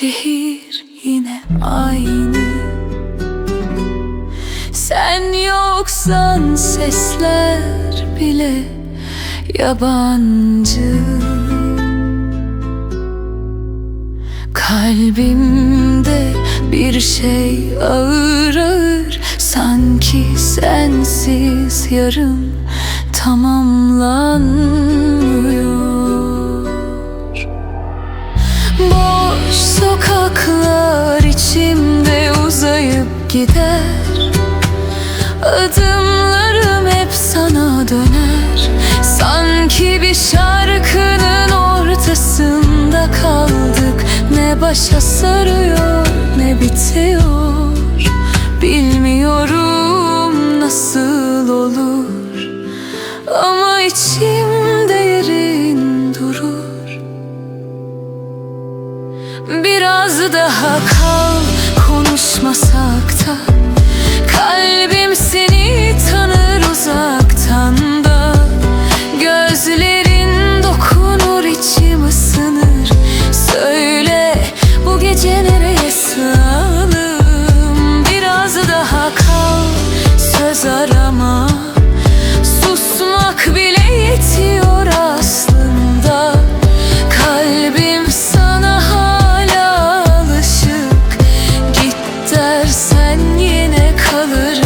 şehir yine aynı. Sen yoksan sesler bile yabancı. Kalbimde bir şey ağır ağır Sanki sensiz yarım tamamlanmıyor gider. Adımlarım hep sana döner. Sanki bir şarkının ortasında kaldık. Ne başa sarıyor ne bitiyor. Bilmiyorum nasıl olur. Ama içimde yerin durur. Biraz daha kal konuşmasak yetiyor aslında. Kalbim sana hala alışık. Git dersen yine kalır.